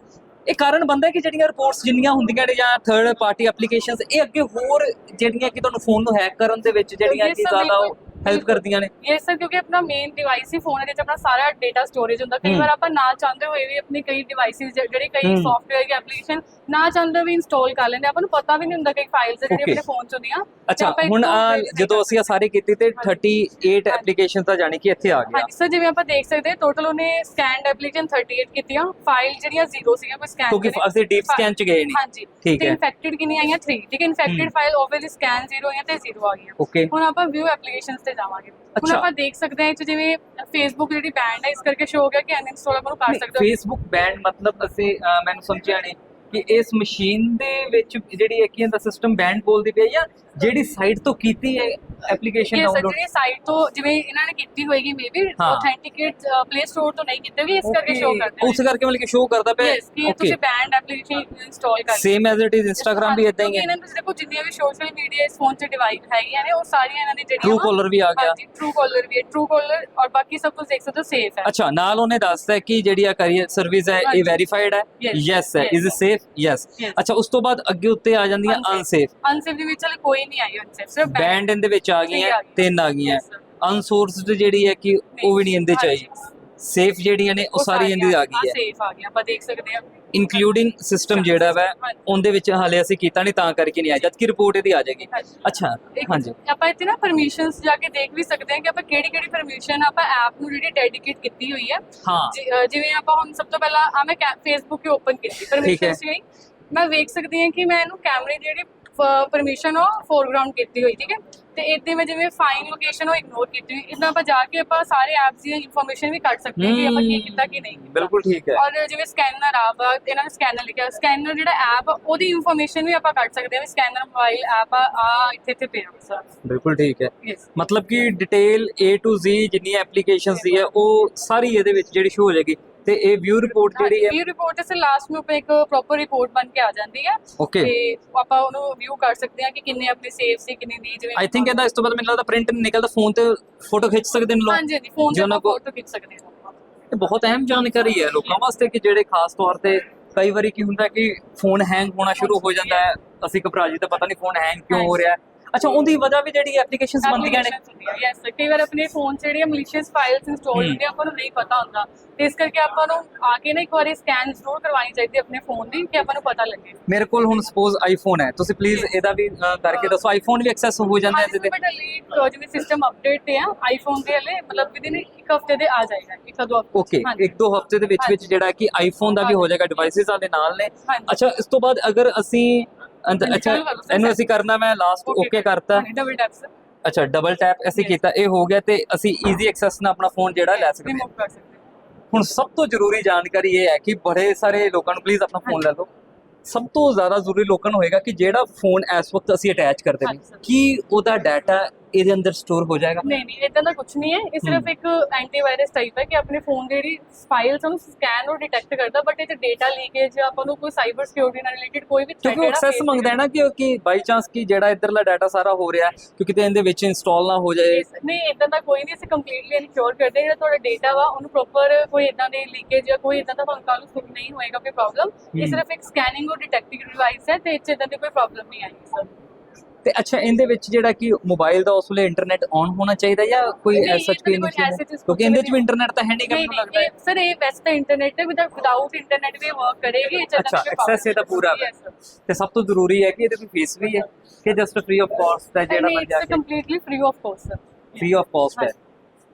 ਇਹ ਕਾਰਨ ਬਣਦਾ ਹੈ ਕਿ ਜਿਹੜੀਆਂ ਰਿਪੋਰਟਸ ਜਿੰਨੀਆਂ ਹੁੰਦੀਆਂ ਨੇ ਜਾਂ ਥਰਡ ਪਾਰਟੀ ਐਪਲੀਕੇਸ਼ਨਸ ਇਹ ਅੱਗੇ ਹੋਰ ਜਿਹੜੀਆਂ ਕਿ ਤੁਹਾਨੂੰ ਫੋਨ ਨੂੰ ਹੈਕ ਕਰਨ ਦੇ ਵਿੱਚ ਜਿਹੜੀਆਂ ਕਿ ਜ਼ਿਆਦਾ ਬਿਲਕੁਲ, ਹੈਲਪ। ਕਰਦੀਆਂ ਨੇ। ਯੈਸ ਸਰ ਕਿਉਂਕਿ ਆਪਣਾ ਮੇਨ ਡਿਵਾਈਸ ਹੀ ਫੋਨ ਹੈ ਜਿਹਦੇ ਆਪਣਾ ਸਾਰਾ ਡਾਟਾ ਸਟੋਰੇਜ ਹੁੰਦਾ। ਕਈ। ਵਾਰ ਆਪਾਂ ਨਾ ਚਾਹੁੰਦੇ ਹੋਏ ਵੀ ਆਪਣੀ ਕਈ ਡਿਵਾਈਸਿਸ ਜਿਹੜੇ ਕਈ। ਸੌਫਟਵੇਅਰ ਦੀ ਐਪਲੀਕੇਸ਼ਨ ਨਾ ਚਾਹੁੰਦੇ ਵੀ ਇੰਸਟਾਲ ਕਰ ਲੈਂਦੇ ਆਪਾਂ ਨੂੰ ਪਤਾ ਵੀ ਨਹੀਂ ਹੁੰਦਾ ਕਈ ਫਾਈਲਸ ਜਿਹੜੀਆਂ. ਆਪਣੇ ਫੋਨ 'ਚ ਹੁੰਦੀਆਂ ਅੱਛਾ ਹੁਣ ਜਦੋਂ ਅਸੀਂ ਇਹ ਸਾਰੇ ਕੀਤੀ ਤੇ 38 ਐਪਲੀਕੇਸ਼ਨ ਤਾਂ ਜਾਣੀ ਕਿ ਇੱਥੇ ਆ ਗਿਆ। ਹਾਂਜੀ ਸਰ ਜਿਵੇਂ ਆਪਾਂ ਦੇਖ ਸਕਦੇ ਟੋਟਲ ਉਹਨੇ ਸਕੈਨਡ ਐਪਲੀਕੇਸ਼ਨ 38 ਕੀਤੀਆਂ। ਫਾਈਲ ਜਿਹੜੀਆਂ ਜ਼ੀਰੋ ਸੀਗੀਆਂ ਕੋਈ ਸਕੈਨ ਕਿਉਂਕਿ ਅਸੀਂ ਡੀਪ ਸਕੈਨ ਚ ਗਏ ਨਹੀਂ ਹਾਂਜੀ। ਠੀਕ ਹੈ। ਇਨਫੈਕਟਡ ਕਿੰਨੀਆਂ ਆਈਆਂ? 3 ਠੀਕ ਹੈ infected. File obviously scan zero ਆਈਆਂ ਤੇ ਜ਼ੀਰੋ ਆ ਗਈਆਂ। ਹੁਣ ਆਪਾਂ ਵਿਊ ਐਪਲੀਕੇਸ਼ਨਸ ਤੇ ਜਾਵਾਂਗੇ ਹੁਣ ਅੱਛਾ। ਆਪਾਂ ਦੇਖ ਸਕਦੇ ਹਾਂ ਇਹ 'ਚ ਜਿਵੇਂ ਫੇਸਬੁੱਕ ਜਿਹੜੀ ਬੈਂਡ ਹੈ ਇਸ ਕਰਕੇ ਸ਼ੋ ਹੋ ਗਿਆ ਕਿ ਅਨਇੰਸਟਾਲ ਆਪਾਂ ਨੂੰ ਕਰ ਸਕਦੇ ਹੋ ਫੇਸਬੁੱਕ ਬੈਂਡ ਮਤਲਬ ਅਸੀਂ ਅਹ, ਮੈਨੂੰ ਸਮਝਿਆ ਨਹੀਂ ਕਿ ਇਸ ਮਸ਼ੀਨ ਦੇ ਵਿੱਚ ਜਿਹੜੀ ਹੈ ਕੀ ਇਹਦਾ ਸਿਸਟਮ ਬੈਂਡ ਬੋਲਦੀ ਪਈ ਹੈ ਜਾਂ ਜਿਹੜੀ ਸਾਈਟ ਤੋਂ ਕੀਤੀ ਹੈ ਐਪਲੀਕੇਸ਼ਨ ਡਾਊਨਲੋਡ ਜਿਹੜੀ ਸਾਈਟ ਤੋਂ ਜਿਵੇਂ ਇਹਨਾਂ ਨੇ ਕੀਤੀ ਹੋਏਗੀ ਮੇਬੀ। ਆਥੈਂਟਿਕੇਟ ਪਲੇ ਸਟੋਰ ਤੋਂ ਨਹੀਂ ਕੀਤੀ ਹੋਈ ਇਸ ਕਰਕੇ ਸ਼ੋ ਕਰਦੇ ਉਸ ਕਰਕੇ ਮਤਲਬ ਕਿ ਸ਼ੋ ਕਰਦਾ ਪਿਆ। ਯੈਸ ਕਿ ਤੁਸੀਂ ਬੈਂਡ ਐਪਲੀਕੇਸ਼ਨ ਇੰਸਟਾਲ ਕਰ same as it is Instagram ਵੀ ਇਦਾਂ ਹੀ ਹੈ। ਇਹਨਾਂ ਦੇ ਦੇਖੋ ਜਿੰਨੀਆਂ ਵੀ ਸੋਸ਼ਲ ਮੀਡੀਆ ਇਸ ਫੋਨ 'ਚ ਡਿਵਾਈਸ ਹੈਗੀਆਂ ਨੇ ਉਹ ਸਾਰੀਆਂ ਇਹਨਾਂ ਦੀ ਜਿਹੜੀਆਂ ਟਰੂ ਕਾਲਰ ਵੀ ਆ ਗਿਆ। ਹਾਂਜੀ ਟਰੂ ਕਾਲਰ ਵੀ ਹੈ। ਟਰੂ ਕਾਲਰ ਔਰ ਬਾਕੀ ਸਭ ਕੁਝ ਦੇਖ ਸਕਦੇ ਹੋ ਸੇਫ ਹੈ। ਅੱਛਾ ਨਾਲ ਉਹਨੇ ਦੱਸਦਾ ਕਿ ਜਿਹੜੀ ਆ ਕਰੀਅਰ ਸਰਵਿਸ ਹੈ ਇਹ। ਵੈਰੀਫਾਈਡ ਹੈ। ਯੈਸ ਹੈ. Is safe yes. ਅੱਛਾ ਉਸ ਤੋਂ ਬਾਅਦ ਅੱਗੇ ਉੱਤੇ ਆ ਜਾਂਦੀਆਂ. ਅਨਸੇਫ ਅਨਸੇਫ ਦੇ ਵਿੱਚ ਕੋਈ ਨਹੀਂ ਆਈ ਅਨਸੇਫ ਸਿਰਫ ਬੈਂਡ ਇਹਦੇ ਵਿੱਚ ਆ ਗਈਆਂ ਆ ਗਈ। ਤਿੰਨ ਆ ਗਈਆਂ. ਅਨਸੋਰਸਡ ਜਿਹੜੀ ਹੈ ਕਿ ਉਹ ਵੀ ਨਹੀਂ ਇਹਦੇ ਚ ਆਈ। ਸੇਫ ਜਿਹੜੀਆਂ ਨੇ ਉਹ ਸਾਰੀ ਇਹਦੀ ਆ ਗਈ ਹੈ। ਸੇਫ ਆ ਗਈਆਂ। ਆਪਾਂ ਦੇਖ ਸਕਦੇ ਹਾਂ। ਇਨਕਲੂਡਿੰਗ ਸਿਸਟਮ ਜਿਹੜਾ ਵਾ। ਉਹਦੇ ਵਿੱਚ ਹਾਲੇ ਅਸੀਂ ਕੀਤਾ ਨਹੀਂ ਤਾਂ ਕਰਕੇ ਨਹੀਂ ਆਇਆ। ਜਦ ਕਿ ਰਿਪੋਰਟ ਇਹਦੀ ਆ ਜਾਏਗੀ। ਅੱਛਾ ਹਾਂਜੀ। ਆਪਾਂ ਇੱਥੇ ਨਾ ਪਰਮਿਸ਼ਨਸ ਜਾ ਕੇ ਦੇਖ ਵੀ ਸਕਦੇ ਹਾਂ ਕਿ ਆਪਾਂ ਕਿਹੜੀ ਕਿਹੜੀ ਪਰਮਿਸ਼ਨ ਆਪਾਂ ਐਪ ਨੂੰ ਜਿਹੜੀ ਡੈਡੀਕੇਟ ਕੀਤੀ ਹੋਈ ਹੈ। ਜਿਵੇਂ ਆਪਾਂ ਹੁਣ ਸਭ ਤੋਂ ਪਹਿਲਾਂ ਆ ਮੈਂ ਫੇਸਬੁੱਕ ਹੀ ਓਪਨ ਕੀਤੀ। ਪਰਮਿਸ਼ਨ ਸੀ ਮੈਂ ਵੇਖ ਸਕਦੀ ਹਾਂ ਕਿ ਮੈਂ ਇਹਨੂੰ ਕੈਮਰੇ ਜਿਹੜੀ ਪਰਮਿਸ਼ਨ ਉਹ ਫੋਰਗਰਾਉਂਡ ਕੀਤੀ ਹੋਈ ਠੀਕ ਹੈ? ਤੇ ਇੱਥੇ ਮੈਂ ਜਿਵੇਂ ਫਾਈਨ ਲੋਕੇਸ਼ਨ ਉਹ ਇਗਨੋਰ ਕੀਤੀ ਹੋਈ ਇਦਾਂ ਆਪਾਂ ਜਾ ਕੇ ਆਪਾਂ ਸਾਰੇ ਐਪਸ ਦੀ ਇਨਫੋਰਮੇਸ਼ਨ ਵੀ ਕੱਢ ਸਕਦੇ ਹਾਂ ਕਿ ਆਪਾਂ ਕੀ ਕੀਤਾ ਕੀ ਨਹੀਂ ਬਿਲਕੁਲ ਠੀਕ ਹੈ। ਔਰ ਜਿਵੇਂ ਸਕੈਨਰ ਆ, ਇਹਨਾਂ ਨੇ ਸਕੈਨਰ ਲਿਖਿਆ ਸਕੈਨਰ ਜਿਹੜਾ ਐਪ ਉਹਦੀ ਇਨਫੋਰਮੇਸ਼ਨ ਵੀ ਆਪਾਂ ਕੱਢ ਸਕਦੇ ਹਾਂ ਵੀ ਸਕੈਨਰ ਮੋਬਾਈਲ ਐਪ ਆ ਆ ਇੱਥੇ ਇੱਥੇ ਪਿਆ ਸਰ ਬਿਲਕੁਲ ਠੀਕ ਹੈ। ਮਤਲਬ ਕਿ ਡਿਟੇਲ A to Z ਜਿੰਨੀਆਂ ਐਪਲੀਕੇਸ਼ਨਸ ਦੀ ਹੈ ਉਹ ਸਾਰੀ ਇਹਦੇ ਵਿੱਚ ਜਿਹੜੀ ਸ਼ੋ ਹੋ ਜਾਏਗੀ। ਤੇ ਇਹ ਵਿਊ ਰਿਪੋਰਟ ਜਿਹੜੀ ਹੈ ਇਹ ਰਿਪੋਰਟ ਇਸ ਲਾਸਟ ਨੂੰ ਇੱਕ ਪ੍ਰੋਪਰ ਰਿਪੋਰਟ ਬਣ ਕੇ ਆ ਜਾਂਦੀ ਹੈ। ਓਕੇ ਤੇ ਆਪਾਂ ਉਹਨੂੰ ਵਿਊ ਕਰ ਸਕਦੇ ਹਾਂ ਕਿ ਕਿੰਨੇ ਆਪਣੇ ਸੇਫ ਸੀ ਕਿੰਨੇ ਨਹੀਂ ਜਿਵੇਂ ਆਈ ਥਿੰਕ ਇਹਦਾ ਇਸ ਤੋਂ ਬਾਅਦ ਮੈਨੂੰ ਲੱਗਦਾ ਪ੍ਰਿੰਟ ਨਿਕਲਦਾ ਫੋਨ ਤੇ ਫੋਟੋ ਖਿੱਚ ਸਕਦੇ ਨੇ ਲੋਕ। ਹਾਂਜੀ ਹਾਂਜੀ ਫੋਨ ਤੇ ਫੋਟੋ ਖਿੱਚ ਸਕਦੇ ਹਾਂ। ਇਹ ਬਹੁਤ ਅਹਿਮ ਜਾਣਕਾਰੀ ਹੈ ਲੋਕਾਂ ਵਾਸਤੇ ਕਿ ਜਿਹੜੇ ਖਾਸ ਤੌਰ ਤੇ ਕਈ ਵਾਰੀ ਕੀ ਹੁੰਦਾ ਕਿ ਫੋਨ ਹੈਂਗ ਹੋਣਾ ਸ਼ੁਰੂ ਹੋ ਜਾਂਦਾ ਹੈ। ਅਸੀਂ ਘਬਰਾ ਜੀ ਤਾਂ ਪਤਾ ਨਹੀਂ ਫੋਨ ਹੈਂਗ ਕਿਉਂ ਹੋ ਰਿਹਾ ਹੈ। ਅੱਛਾ ਉਹਦੀ ਵਜ੍ਹਾ ਵੀ ਜਿਹੜੀ ਐਪਲੀਕੇਸ਼ਨਸ ਬਣਦੀਆਂ ਨੇ? ਯੈਸ ਕਈ ਵਾਰ ਆਪਣੇ ਫੋਨ 'ਚ ਜਿਹੜੀਆਂ ਮਲੀਸ਼ੀਅਸ ਫਾਈਲਸ ਇੰਸਟਾਲ। ਹੁੰਦੀਆਂ ਆਪਾਂ ਨੂੰ ਨਹੀਂ ਪਤਾ ਹੁੰਦਾ। ਤੇ ਇਸ ਕਰਕੇ ਆਪਾਂ ਨੂੰ ਆ ਕੇ ਨਾ ਇੱਕ ਵਾਰੀ ਸਕੈਨ ਜ਼ਰੂਰ ਕਰਵਾਉਣੀ ਚਾਹੀਦੀ ਆਪਣੇ ਫੋਨ ਦੀ ਕਿ ਆਪਾਂ ਨੂੰ ਪਤਾ ਲੱਗੇ। ਮੇਰੇ ਕੋਲ ਹੁਣ ਸਪੋਜ਼ ਆਈਫੋਨ ਹੈ ਤੁਸੀਂ ਪਲੀਜ਼ ਇਹਦਾ ਵੀ ਕਰਕੇ ਦੱਸੋ ਆਈਫੋਨ ਵੀ ਐਕਸੈਸ ਹੋ ਜਾਂਦਾ ਹੈ ਹਾਂਜੀ ਇਹਦੇ ਬਟ ਜਿਵੇਂ ਸਿਸਟਮ ਅਪਡੇਟ ਤੇ ਆ ਆਈਫੋਨ ਦੇ ਹਲੇ ਮਤਲਬ ਵਿਦਿਨ ਇੱਕ ਹਫ਼ਤੇ ਦੇ ਆ ਜਾਏਗਾ ਇੱਕ ਦੋ ਹਫ਼ਤੇ। ਓਕੇ। ਇੱਕ ਦੋ ਹਫ਼ਤੇ ਦੇ ਵਿੱਚ ਵਿੱਚ ਜਿਹੜਾ ਕਿ ਆਈਫੋਨ ਦਾ ਵੀ ਹੋ ਜਾਏਗਾ ਡਿਵਾਈਸਿਸ ਵਾਲੇ ਨਾਲ ਨੇ। ਅੱਛਾ ਇਸ ਤੋਂ ਬਾਅਦ ਅਗਰ ਅਸੀਂ ਅੱਛਾ ਇਹਨੂੰ ਅਸੀਂ ਕਰਨਾ ਮੈਂ ਲਾਸਟ ਓਕੇ ਕਰਤਾ। ਡਬਲ ਟੈਪ ਅੱਛਾ ਡਬਲ ਟੈਪ ਅਸੀਂ. ਕੀਤਾ ਇਹ ਹੋ ਗਿਆ ਤੇ ਅਸੀਂ ਈਜ਼ੀ ਐਕਸੈਸ ਨਾਲ ਆਪਣਾ ਫੋਨ ਜਿਹੜਾ ਲੈ ਸਕਦੇ ਹਾਂ। ਹੁਣ ਸਭ ਤੋਂ ਜ਼ਰੂਰੀ ਜਾਣਕਾਰੀ ਇਹ ਹੈ ਕਿ ਬੜੇ ਸਾਰੇ ਲੋਕਾਂ ਨੂੰ ਪਲੀਜ਼ ਆਪਣਾ ਫੋਨ ਲੈ ਲਓ। ਸਭ ਤੋਂ ਜ਼ਿਆਦਾ ਜ਼ਰੂਰੀ ਲੋਕਾਂ ਨੂੰ ਹੋਏਗਾ ਕਿ ਜਿਹੜਾ ਫੋਨ ਇਸ ਵਕਤ ਅਸੀਂ ਅਟੈਚ ਕਰਦੇ ਨੇ। ਕੀ ਉਹਦਾ ਡਾਟਾ ਇਹਦੇ ਅੰਦਰ ਸਟੋਰ ਹੋ ਜਾਏਗਾ? ਨਹੀਂ ਨਹੀਂ ਇਦਾਂ ਦਾ ਕੁਝ ਨਹੀਂ ਹੈ। ਇਹ ਸਿਰਫ ਇੱਕ ਐਂਟੀਵਾਇਰਸ ਟਾਈਪ ਹੈ ਕਿ ਆਪਣੇ ਫੋਨ ਦੀ ਜਿਹੜੀ ਫਾਈਲਸ ਉਹਨੂੰ ਸਕੈਨ ਔਰ ਡਿਟੈਕਟ ਕਰਦਾ ਬਟ ਇਹ ਡੇਟਾ ਲੀਕੇਜ ਜਾਂ ਆਪਾਂ ਨੂੰ ਕੋਈ ਸਾਈਬਰ ਸਿਕਿਉਰਿਟੀ ਨਾਲ ਰਿਲੇਟਡ ਕੋਈ ਵੀ threat ਕਿਉਂਕਿ ਐਕਸੈਸ ਮੰਗਦਾ ਹੈ ਨਾ ਕਿ ਕਿ ਬਾਈ ਚਾਂਸ ਕਿ ਜਿਹੜਾ ਇੱਧਰਲਾ ਡਾਟਾ ਸਾਰਾ ਹੋ ਰਿਹਾ ਕਿ ਕਿਤੇ ਇਹਦੇ ਵਿੱਚ ਇੰਸਟਾਲ ਨਾ ਹੋ ਜਾਏ। ਨਹੀਂ ਇਦਾਂ ਦਾ ਕੋਈ ਨਹੀਂ ਅਸੀਂ ਕੰਪਲੀਟਲੀ ਇਨਸ਼ੋਰ ਕਰਦੇ ਜਿਹੜਾ ਤੁਹਾਡਾ ਡੇਟਾ ਵਾ ਉਹਨੂੰ ਪ੍ਰੋਪਰ ਕੋਈ ਇਦਾਂ ਦੇ ਲੀਕੇਜ ਜਾਂ ਕੋਈ ਇਦਾਂ ਦਾ ਤੁਹਾਨੂੰ ਕੱਲ ਨੂੰ ਸੁਣ ਨਹੀਂ ਹੋਏਗਾ ਕੋਈ ਪ੍ਰੋਬਲਮ ਇਹ। ਸਿਰਫ ਇੱਕ ਸਕੈਨਿੰਗ ਔਰ ਡਿਟੈਕਟਿੰਗ ਡਿਵਾਈਸ ਹੈ ਤੇ 'ਚ ਇਦਾਂ ਦੀ ਕੋਈ ਪ੍ਰੋਬਲਮ ਨਹੀਂ ਆਏਗੀ ਸਰ ਤੇ ਅੱਛਾ ਇਹਦੇ ਵਿੱਚ ਜਿਹੜਾ ਕਿ ਮੋਬਾਈਲ ਦਾ ਉਸ ਵੇਲੇ ਇੰਟਰਨੈਟ ਔਨ ਹੋਣਾ ਚਾਹੀਦਾ ਜਾਂ ਕੋਈ ਐਸਾ ਕੋਈ ਨਹੀਂ ਕਿਉਂਕਿ ਇਹਦੇ ਵਿੱਚ ਵੀ ਇੰਟਰਨੈਟ ਤਾਂ ਹੈ ਨਹੀਂ ਲੱਗਦਾ। ਹੈ ਸਰ ਇਹ ਵੈਸੇ ਤਾਂ ਇੰਟਰਨੈਟ ਹੈ ਵਿਦਆਊਟ ਇੰਟਰਨੈਟ ਵੀ ਵਰਕ ਕਰੇਗੀ ਅੱਛਾ ਐਕਸੈਸ ਇਹਦਾ ਪੂਰਾ. ਤੇ ਸਭ ਤੋਂ ਜ਼ਰੂਰੀ ਹੈ ਕਿ ਇਹਦੇ ਕੋਈ ਫੀਸ ਵੀ ਹੈ ਕਿ ਜਸਟ ਫ੍ਰੀ ਆਫ ਕਾਸਟ ਹੈ ਜਿਹੜਾ ਮਰ ਜਾ ਕੇ completely free of cost sir free of cost ਹੈ।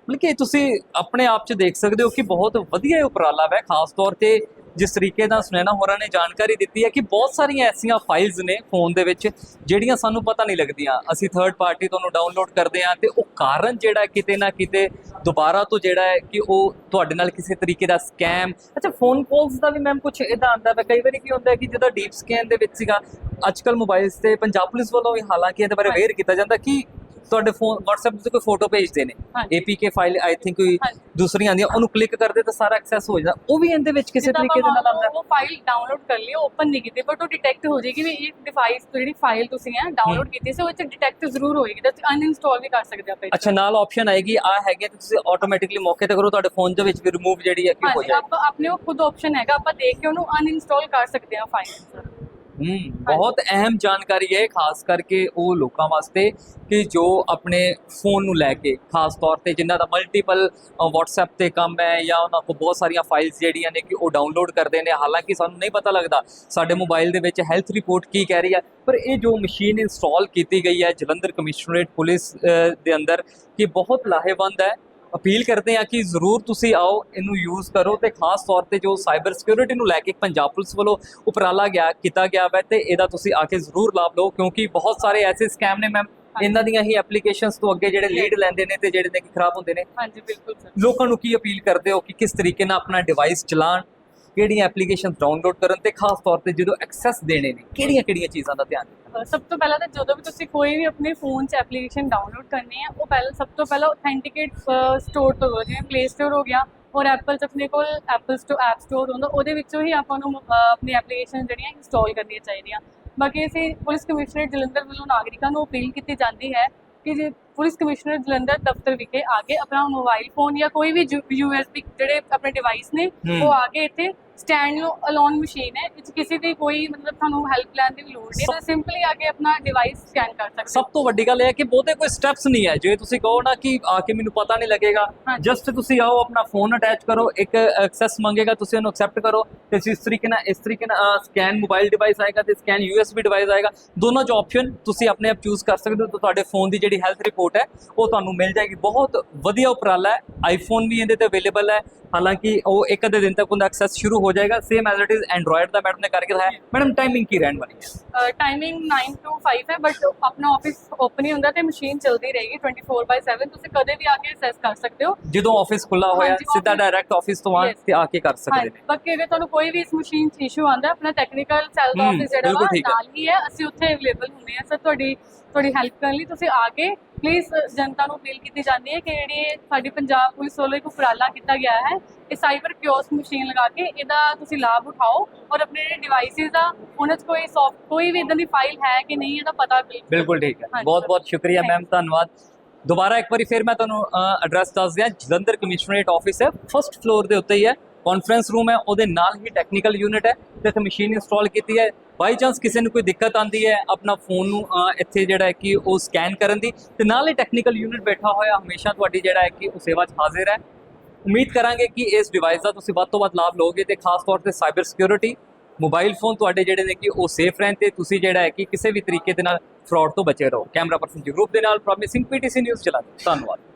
ਮਤਲਬ ਕਿ ਤੁਸੀਂ ਆਪਣੇ ਆਪ 'ਚ ਦੇਖ ਸਕਦੇ ਹੋ ਕਿ ਬਹੁਤ ਵਧੀਆ ਉਪਰਾਲਾ ਹੈ ਖਾਸ ਤੌਰ ਤੇ ਜਿਸ ਤਰੀਕੇ ਨਾਲ ਸੁਨੈਨਾ ਹੋਰਾਂ ਨੇ ਜਾਣਕਾਰੀ ਦਿੱਤੀ ਹੈ ਕਿ ਬਹੁਤ ਸਾਰੀਆਂ ਐਸੀਆਂ ਫਾਈਲਸ ਨੇ ਫੋਨ ਦੇ ਵਿੱਚ ਜਿਹੜੀਆਂ ਸਾਨੂੰ ਪਤਾ ਨਹੀਂ ਲੱਗਦੀਆਂ ਅਸੀਂ ਥਰਡ ਪਾਰਟੀ ਤੋਂ ਉਹਨੂੰ ਡਾਊਨਲੋਡ ਕਰਦੇ ਹਾਂ ਤੇ ਉਹ ਕਾਰਨ ਜਿਹੜਾ ਕਿਤੇ ਨਾ ਕਿਤੇ ਦੁਬਾਰਾ ਤੋਂ ਜਿਹੜਾ ਹੈ ਕਿ ਉਹ ਤੁਹਾਡੇ ਨਾਲ ਕਿਸੇ ਤਰੀਕੇ ਦਾ ਸਕੈਮ ਅੱਛਾ ਫੋਨ ਕਾਲਸ ਦਾ ਵੀ ਮੈਮ ਕੁਝ ਇਦਾਂ ਆਉਂਦਾ ਹੈ ਕਈ ਵਾਰੀ ਕੀ ਹੁੰਦਾ ਹੈ ਕਿ ਜਦੋਂ ਡੀਪ ਸਕੈਨ ਦੇ ਵਿੱਚ ਸੀਗਾ ਅੱਜਕੱਲ ਮੋਬਾਈਲਸ ਤੇ ਪੰਜਾਬ ਪੁਲਿਸ ਵੱਲੋਂ ਵੀ ਹਾਲਾਂਕਿ ਇਹਦੇ ਬਾਰੇ। ਅਵੇਅਰ ਕੀਤਾ ਜਾਂਦਾ ਕਿ ਤੁਹਾਡੇ ਫੋਨ WhatsApp ਤੇ ਕੋਈ ਫੋਟੋ ਭੇਜਦੇ ਨੇ ਹਾਂਜੀ। APK ਫਾਈਲ ਆਈ ਥਿੰਕ ਕੋਈ ਹਾਂਜੀ। ਦੂਸਰੀ ਆਉਂਦੀ ਆ ਉਹਨੂੰ ਕਲਿੱਕ ਕਰਦੇ ਤਾਂ ਸਾਰਾ ਐਕਸੈਸ ਹੋ ਜਾਂਦਾ ਉਹ ਵੀ ਇਹਦੇ ਵਿੱਚ ਕਿਸੇ ਜਿੱਦਾਂ ਤਰੀਕੇ ਦੇ ਆਪਾਂ ਨਾਲ ਆਉਂਦਾ ਉਹ ਫਾਈਲ ਡਾਊਨਲੋਡ ਕਰ ਲਈ ਓਪਨ ਨਹੀਂ ਕੀਤੀ ਬਟ ਉਹ ਡਿਟੈਕਟ ਹੋ ਜਾਏਗੀ ਵੀ ਇਹ ਡਿਵਾਈਸ ਤੋਂ ਜਿਹੜੀ ਫਾਈਲ ਤੁਸੀਂ ਹੈ ਡਾਊਨਲੋਡ ਕੀਤੀ ਸੀ ਉਹ ਚ ਡਿਟੈਕਟ ਜ਼ਰੂਰ ਹੋਏਗੀ ਤਾਂ ਅਨਇੰਸਟਾਲ ਵੀ ਕਰ ਸਕਦੇ ਆਪਾਂ ਇਹ 'ਚ। ਅੱਛਾ ਨਾਲ ਆਪਸ਼ਨ ਆਏਗੀ ਆ ਹੈਗੇ ਤੇ ਤੁਸੀਂ ਆਟੋਮੈਟਿਕਲੀ ਮੌਕੇ ਤੇ ਕਰੋ ਤੁਹਾਡੇ ਫੋਨ ਦੇ ਵਿੱਚ ਵੀ ਰਿਮੂਵ ਜਿਹੜੀ ਹੈ ਕਿ ਹੋ ਹਾਂਜੀ ਜਾਏ ਆਪਾਂ ਆਪਣੇ ਉਹ ਖੁਦ ਆਪਸ਼ਨ ਹੈਗਾ ਆਪਾਂ ਦੇਖ ਕੇ ਉਹਨੂੰ ਅਨਇੰਸਟਾਲ ਕਰ ਸਕਦੇ ਹਾਂ ਫਾਈਲ ਹੂੰ ਬਹੁਤ ਅਹਿਮ ਜਾਣਕਾਰੀ ਹੈ ਖਾਸ ਕਰਕੇ ਉਹ ਲੋਕਾਂ ਵਾਸਤੇ ਕਿ ਜੋ ਆਪਣੇ ਫੋਨ ਨੂੰ ਲੈ ਕੇ ਖਾਸ ਤੌਰ ਤੇ ਜਿਨ੍ਹਾਂ ਦਾ ਮਲਟੀਪਲ WhatsApp ਤੇ ਕੰਮ ਹੈ ਜਾਂ ਉਹਨਾਂ ਕੋਲ ਬਹੁਤ ਸਾਰੀਆਂ ਫਾਈਲਸ ਜਿਹੜੀਆਂ ਨੇ ਕਿ ਉਹ ਡਾਊਨਲੋਡ ਕਰਦੇ ਨੇ ਹਾਲਾਂਕਿ ਸਾਨੂੰ ਨਹੀਂ ਪਤਾ ਲੱਗਦਾ ਸਾਡੇ ਮੋਬਾਈਲ ਦੇ ਵਿੱਚ ਹੈਲਥ ਰਿਪੋਰਟ ਕੀ ਕਹਿ ਰਹੀ ਹੈ ਪਰ ਇਹ ਜੋ ਮਸ਼ੀਨ ਇੰਸਟਾਲ ਕੀਤੀ ਗਈ ਹੈ ਜਲੰਧਰ ਕਮਿਸ਼ਨਰੇਟ ਪੁਲਿਸ ਦੇ ਅੰਦਰ ਕਿ ਬਹੁਤ ਲਾਹੇਵੰਦ ਹੈ ਅਪੀਲ ਕਰਦੇ ਆ ਕਿ ਜ਼ਰੂਰ ਤੁਸੀਂ ਆਓ ਇਹਨੂੰ ਯੂਜ਼ ਕਰੋ ਤੇ ਖਾਸ ਤੌਰ ਤੇ ਜੋ ਸਾਈਬਰ ਸਿਕਿਉਰਿਟੀ ਨੂੰ ਲੈ ਕੇ ਪੰਜਾਬ ਪੁਲਿਸ ਵੱਲੋਂ ਉਪਰਾਲਾ ਗਿਆ ਕੀਤਾ ਗਿਆ ਹੈ ਤੇ ਇਹਦਾ ਤੁਸੀਂ ਆ ਕੇ ਜ਼ਰੂਰ ਲਾਭ ਲਓ ਕਿਉਂਕਿ ਬਹੁਤ ਸਾਰੇ ਐਸੇ ਸਕੈਮ ਨੇ ਮੈਮ ਇਹਨਾਂ ਦੀਆਂ ਹੀ ਐਪਲੀਕੇਸ਼ਨਸ ਤੋਂ ਅੱਗੇ ਜਿਹੜੇ ਲੀਡ ਲੈਂਦੇ ਨੇ ਤੇ ਜਿਹੜੇ ਨੇ ਕਿ ਖਰਾਬ ਹੁੰਦੇ ਨੇ। ਹਾਂਜੀ ਬਿਲਕੁਲ ਸਰ। ਲੋਕਾਂ ਨੂੰ ਕੀ ਅਪੀਲ ਕਰਦੇ ਹੋ ਕਿ ਕਿਸ ਤਰੀਕੇ ਨਾਲ ਆਪਣਾ ਡਿਵਾਈਸ ਚਲਾਉਣ ਕਿਹੜੀਆਂ ਐਪਲੀਕੇਸ਼ਨਸ ਡਾਊਨਲੋਡ ਕਰਨ ਤੇ ਖਾਸ ਤੌਰ ਤੇ ਜਦੋਂ ਐਕਸੈਸ ਦੇਣੇ ਨੇ, ਕਿਹੜੀਆਂ ਕਿਹੜੀਆਂ ਚੀਜ਼ਾਂ ਦਾ ਧਿਆਨ ਸਭ ਤੋਂ ਪਹਿਲਾਂ ਤਾਂ ਜਦੋਂ ਵੀ ਤੁਸੀਂ ਕੋਈ ਵੀ ਆਪਣੇ ਫੋਨ 'ਚ ਐਪਲੀਕੇਸ਼ਨ ਡਾਊਨਲੋਡ ਕਰਨੀ ਹੈ, ਉਹ ਪਹਿਲਾਂ, ਸਭ ਤੋਂ ਪਹਿਲਾਂ ਆਥੈਂਟਿਕੇਟ ਸਟੋਰ ਤੋਂ ਕਰੋ ਜਿਵੇਂ ਪਲੇ ਸਟੋਰ ਹੋ ਗਿਆ ਔਰ ਐਪਲ 'ਚ ਆਪਣੇ ਕੋਲ ਐਪਲ ਸਟੋਰ ਐਪ ਸਟੋਰ ਹੁੰਦਾ, ਉਹਦੇ ਵਿੱਚੋਂ ਹੀ ਆਪਾਂ ਨੂੰ ਆਪਣੀ ਐਪਲੀਕੇਸ਼ਨ ਜਿਹੜੀਆਂ ਇੰਸਟਾਲ ਕਰਨੀਆਂ ਚਾਹੀਦੀਆਂ। ਬਾਕੀ ਅਸੀਂ ਪੁਲਿਸ ਕਮਿਸ਼ਨਰ ਜਲੰਧਰ ਵੱਲੋਂ ਨਾਗਰਿਕਾਂ ਨੂੰ ਅਪੀਲ ਕੀਤੀ ਜਾਂਦੀ ਹੈ ਕਿ ਜੇ ਪੁਲਿਸ ਕਮਿਸ਼ਨਰ ਜਲੰਧਰ ਦਫ਼ਤਰ ਵਿਖੇ ਆ ਕੇ ਆਪਣਾ ਮੋਬਾਈਲ ਫੋਨ ਜਾਂ ਕੋਈ ਵੀ ਯੂਐਸਬੀ ਜਿਹੜੇ ਆਪਣੇ ਡਿਵਾਈਸ ਨੇ। ਉਹ ਆ ਕੇ ਇੱਥੇ ਸਟੈਂਡ ਅਲੋਨ ਮਸ਼ੀਨ ਹੈ ਵਿੱਚ ਕਿਸੇ ਦੀ ਕੋਈ ਮਤਲਬ ਤੁਹਾਨੂੰ ਹੈਲਪ ਲੈਣ ਦੀ ਵੀ ਲੋੜ ਨਹੀਂ ਤਾਂ ਸਿੰਪਲੀ ਆ ਕੇ ਆਪਣਾ ਡਿਵਾਈਸ ਸਕੈਨ ਕਰ ਸਕਦੇ ਸਭ ਤੋਂ ਵੱਡੀ ਗੱਲ ਇਹ ਹੈ ਕਿ ਬਹੁਤੇ ਕੋਈ ਸਟੈਪਸ ਨਹੀਂ ਹੈ। ਜੇ ਤੁਸੀਂ ਕਹੋ ਨਾ ਕਿ ਆ ਕੇ ਮੈਨੂੰ ਪਤਾ ਨਹੀਂ ਲੱਗੇਗਾ ਹਾਂਜੀ। ਜਸਟ ਤੁਸੀਂ ਆਓ ਆਪਣਾ ਫੋਨ ਅਟੈਚ ਕਰੋ ਇੱਕ ਐਕਸੈਸ ਮੰਗੇਗਾ ਤੁਸੀਂ ਉਹਨੂੰ ਐਕਸੈਪਟ ਕਰੋ ਤੇ ਇਸ ਤਰੀਕੇ ਨਾਲ ਇਸ ਤਰੀਕੇ ਨਾਲ ਸਕੈਨ ਮੋਬਾਈਲ ਡਿਵਾਈਸ ਆਏਗਾ ਤੇ ਸਕੈਨ ਯੂਐਸਬੀ ਡਿਵਾਈਸ ਆਏਗਾ ਦੋਨੋਂ ਜੋ ਆਪਸ਼ਨ ਤੁਸੀਂ ਆਪਣੇ ਆਪ ਚੂਜ਼ ਕਰ ਸਕਦੇ ਹੋ ਤਾਂ ਤੁਹਾਡੇ ਫੋਨ ਦੀ ਜਿਹੜੀ ਹੈਲਥ ਰਿਪੋਰਟ ਹੈ ਉਹ ਤੁਹਾਨੂੰ ਮਿਲ ਜਾਏਗੀ। ਬਹੁਤ ਵਧੀਆ ਉਪਰਾਲਾ ਹੈ ਆਈਫੋਨ ਵੀ ਇਹਦੇ ਤੇ ਅਵੇਲੇਬਲ ਹੈ ਹਾਲਾਂਕਿ ਉਹ ਇੱਕ ਅੱਧੇ ਦਿਨ ਤੱਕ ਉਹਦਾ ਐਕਸੈਸ ਸ਼ੁਰੂ ਹੋ ਜਾਏਗਾ same as it is Android the madam ਨੇ ਕਰਕੇ ਦਿਖਾਇਆ ਮੈਡਮ ਟਾਈਮਿੰਗ ਕੀ ਰਹਿਣ ਵਾਲੀ ਹੈ ਟਾਈਮਿੰਗ 9 to 5 ਹੈ ਬਟ ਆਪਣਾ ਆਫਿਸ ਓਪਨ ਹੀ ਹੁੰਦਾ ਤੇ ਮਸ਼ੀਨ ਚੱਲਦੀ ਰਹੇਗੀ 24/7 ਤੁਸੀਂ ਕਦੇ ਵੀ ਆ ਕੇ ਅਸੈਸ ਕਰ ਸਕਦੇ ਹੋ ਜਦੋਂ ਆਫਿਸ ਖੁੱਲਾ ਹੋਇਆ ਹਾਂਜੀ, ਸਿੱਧਾ office- ਡਾਇਰੈਕਟ ਆਫਿਸ ਤੋਂ ਆ Yes. ਤੇ ਆ ਕੇ ਕਰ ਸਕਦੇ ਨੇ ਬਾਕੀ ਅਗਰ ਤੁਹਾਨੂੰ ਕੋਈ ਵੀ ਇਸ ਮਸ਼ੀਨ 'ਚ ਇਸ਼ੂ ਆਉਂਦਾ ਆਪਣਾ ਟੈਕਨੀਕਲ ਸੈੱਲ ਦਾ ਹਮ, ਆਫਿਸ ਜਿਹੜਾ ਬਿਲਕੁਲ ਵਾ ਠੀਕ ਹੈ। ਨਾਲ ਹੀ ਹੈ ਅਸੀਂ ਉੱਥੇ ਅਵੇਲੇਬਲ ਹੁੰਦੇ ਹਾਂ ਸਰ ਤੁਹਾਡੀ ਤੁਹਾਡੀ ਹੈਲਪ ਕਰਨ ਲਈ ਤੁਸੀਂ ਆ ਕੇ ਪਲੀਜ਼ ਜਨਤਾ ਨੂੰ ਅਪੀਲ ਕੀਤੀ ਜਾਂਦੀ ਹੈ ਕਿ ਜਿਹੜੀ ਸਾਡੀ ਪੰਜਾਬ ਪੁਲਿਸ ਵੱਲੋਂ ਇੱਕ ਉਪਰਾਲਾ ਕੀਤਾ ਗਿਆ ਹੈ ਇਹ ਸਾਈਬਰ ਕਿਓਸ ਮਸ਼ੀਨ ਲਗਾ ਕੇ ਇਹਦਾ ਤੁਸੀਂ ਲਾਭ ਉਠਾਓ ਔਰ ਆਪਣੇ ਜਿਹੜੇ ਡਿਵਾਈਸਿਸ ਦਾ ਉਹਨਾਂ 'ਚ ਕੋਈ ਸੌਫਟ ਕੋਈ ਵੀ ਇਦਾਂ ਦੀ ਫਾਈਲ ਹੈ ਕਿ ਨਹੀਂ ਇਹਦਾ ਪਤਾ ਬਿਲਕੁਲ ਠੀਕ ਹੈ। ਬਹੁਤ. ਬਹੁਤ ਸ਼ੁਕਰੀਆ ਮੈਮ ਧੰਨਵਾਦ। ਦੁਬਾਰਾ ਇੱਕ ਵਾਰੀ ਫਿਰ ਮੈਂ ਤੁਹਾਨੂੰ ਐਡਰੈਸ ਦੱਸ ਦਿਆਂ ਜਲੰਧਰ ਕਮਿਸ਼ਨਰੇਟ ਆਫਿਸ ਹੈ ਫਰਸਟ ਫਲੋਰ ਦੇ ਉੱਤੇ ਹੀ ਹੈ। ਕਾਨਫਰੰਸ ਰੂਮ ਹੈ, ਉਹਦੇ ਨਾਲ ਹੀ ਟੈਕਨੀਕਲ ਯੂਨਿਟ ਹੈ, ਤੇ ਇੱਥੇ ਮਸ਼ੀਨ ਇੰਸਟਾਲ ਕੀਤੀ ਹੈ। ਬਾਈ ਚਾਂਸ ਕਿਸੇ ਨੂੰ ਕੋਈ ਦਿੱਕਤ ਆਂਦੀ ਹੈ, ਆਪਣਾ ਫੋਨ ਨੂੰ ਇੱਥੇ ਜਿਹੜਾ ਹੈ ਕਿ ਉਹ ਸਕੈਨ ਕਰਨ ਦੀ, ਤੇ ਨਾਲ ਹੀ ਟੈਕਨੀਕਲ ਯੂਨਿਟ ਬੈਠਾ ਹੋਇਆ, ਹਮੇਸ਼ਾ ਤੁਹਾਡੀ ਜਿਹੜਾ ਹੈ ਕਿ ਉਹ ਸੇਵਾ 'ਚ ਹਾਜ਼ਰ ਹੈ। ਉਮੀਦ ਕਰਾਂਗੇ ਕਿ ਇਸ ਡਿਵਾਈਸ ਦਾ ਤੁਸੀਂ ਵੱਧ ਤੋਂ ਵੱਧ ਲਾਭ ਲਓਗੇ, ਤੇ ਖਾਸ ਤੌਰ ਤੇ ਸਾਈਬਰ ਸਿਕਿਉਰਿਟੀ ਮੋਬਾਈਲ ਫੋਨ ਤੁਹਾਡੇ ਜਿਹੜੇ ਨੇ ਕਿ ਉਹ ਸੇਫ ਰਹਿਣ ਤੇ ਤੁਸੀਂ ਜਿਹੜਾ ਹੈ ਕਿ ਕਿਸੇ ਵੀ ਤਰੀਕੇ ਦੇ ਨਾਲ ਫਰਾਡ ਤੋਂ ਬਚੇ ਰਹੋ। ਕੈਮਰਾ ਪਰਸਨ ਜੀ ਗਰੁੱਪ ਦੇ ਨਾਲ ਪ੍ਰੋਮਿਸਿੰਗ ਪੀਟੀਸੀ ਨਿਊਜ਼ ਚਲਾ ਧੰਨਵਾਦ।